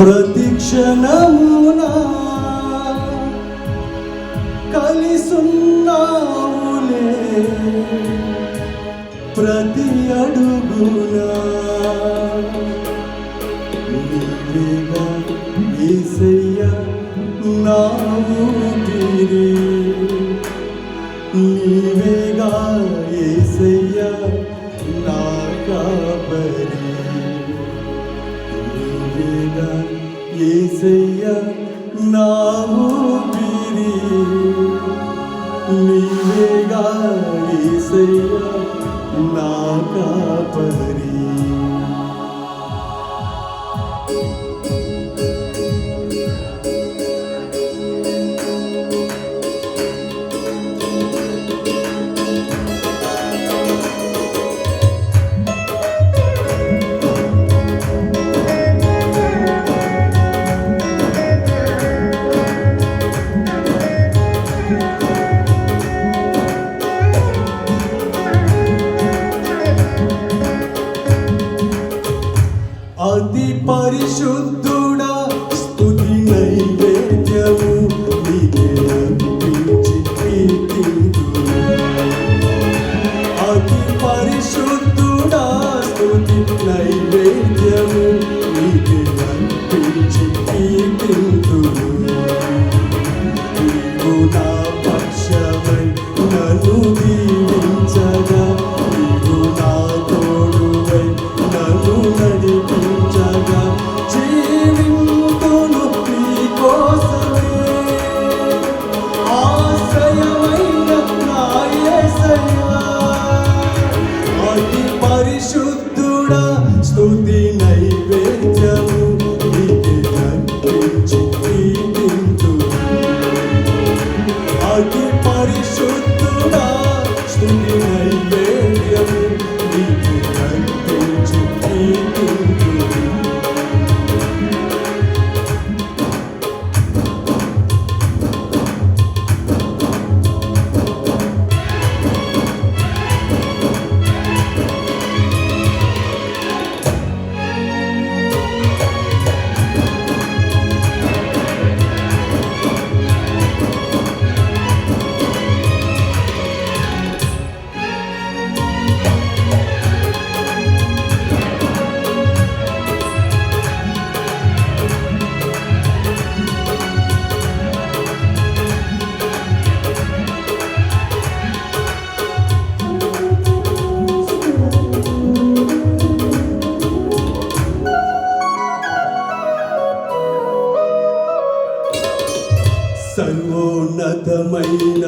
ప్రతి క్షణమునా కలిసున్నావులే ప్రతి అడుగునా. ఈసయ్య యేసయ్య నా నీవేగా ఏసయ్య నా కాబరి. నీవేగా యేసయ్య నా ఊపిరి నీవేగా నా అతి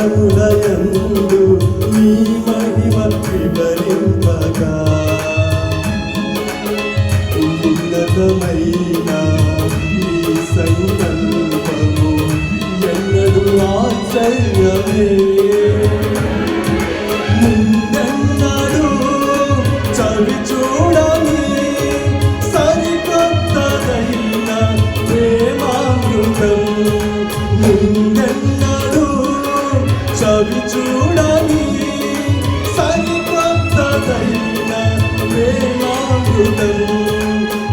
స్థలములయందు నీ మహిమ వివరింపగా.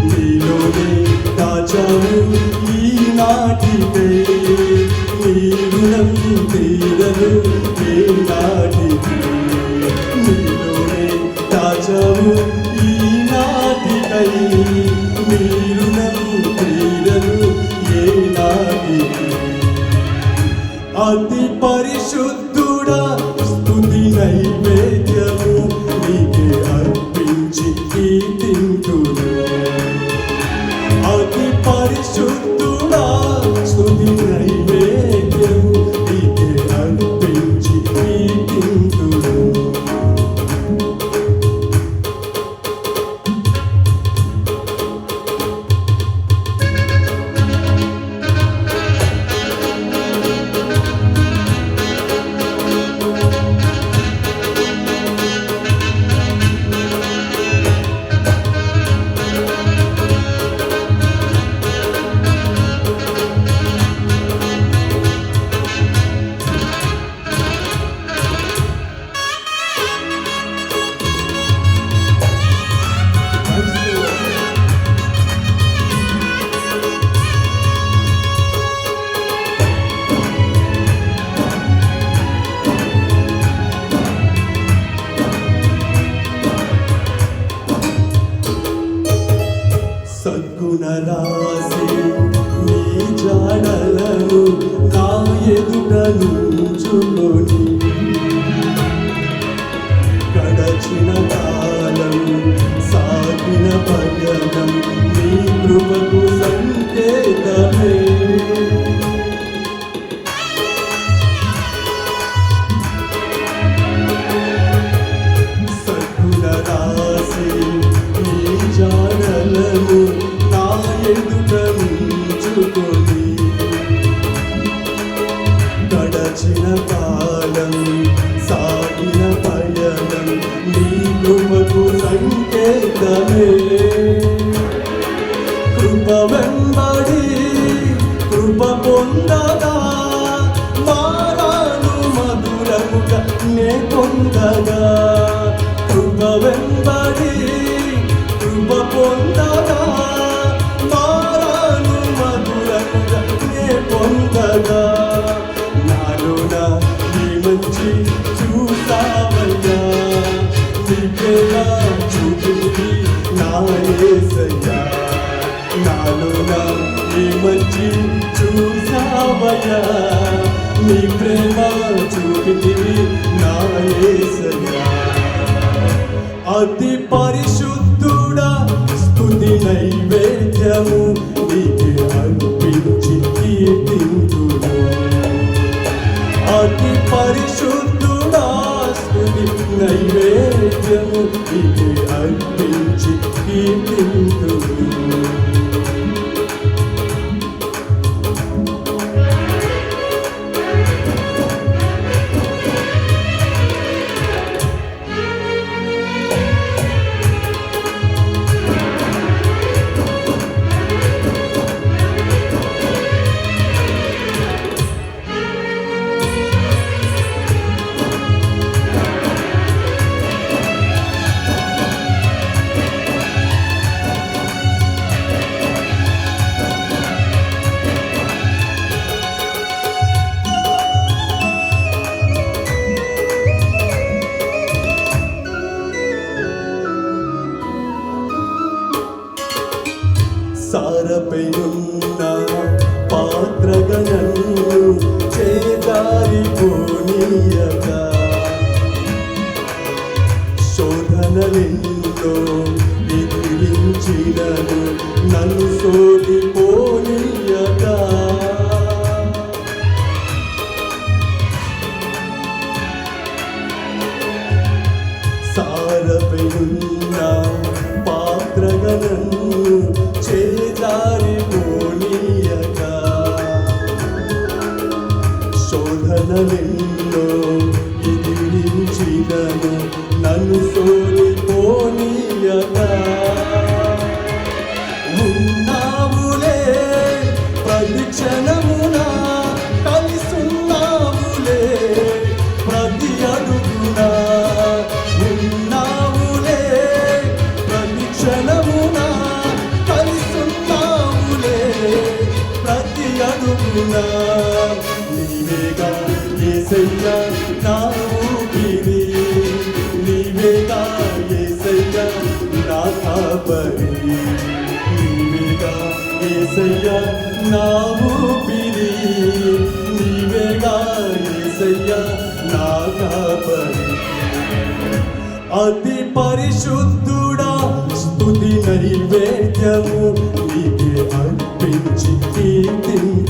মিলনে তা চলে কি নাটিতে নিরুণম নিরনু কে নাটিতে মিলনে তা চলে কি নাটিতে নিরুণম নিরনু কে নাটিতে অতি পরিশুদ্ধ గడచిన కాలం సాగిన పయనం నీ కృపకు సంకేతమే. నిన్నే పొందగా కృప వెంబడి కృప పొందగా మారాను మధురముగా నే పొందగా. నాలోన నీ మంచి చూసావయ్యా నీకేలా చూపింది నాయసయ్యా నాలోన నీ మంచి చూసావయ్యా నీ ప్రేమ చూపింది నా యేసయ్యా అతి పరిశుద్ధుడా స్థుతి నైవేద్యము నీకే అర్పించి కీర్తింతును అతి పరిశుద్ధ సారపైనున్న పాత్రగా నన్ను చేదారిపోనీయక శోధనలెన్నో ఏసయ్యా నా ఊపిరి నీవేగా ఏసయ్యా నా కాపరి. నీవేగా ఏసయ్యా నా ఊపిరి నీవేగా ఏసయ్యా నా కాపరి. అతి పరిశుద్ధుడా స్తుతి నైవేద్యము నీకే అర్పించి కీర్తింతును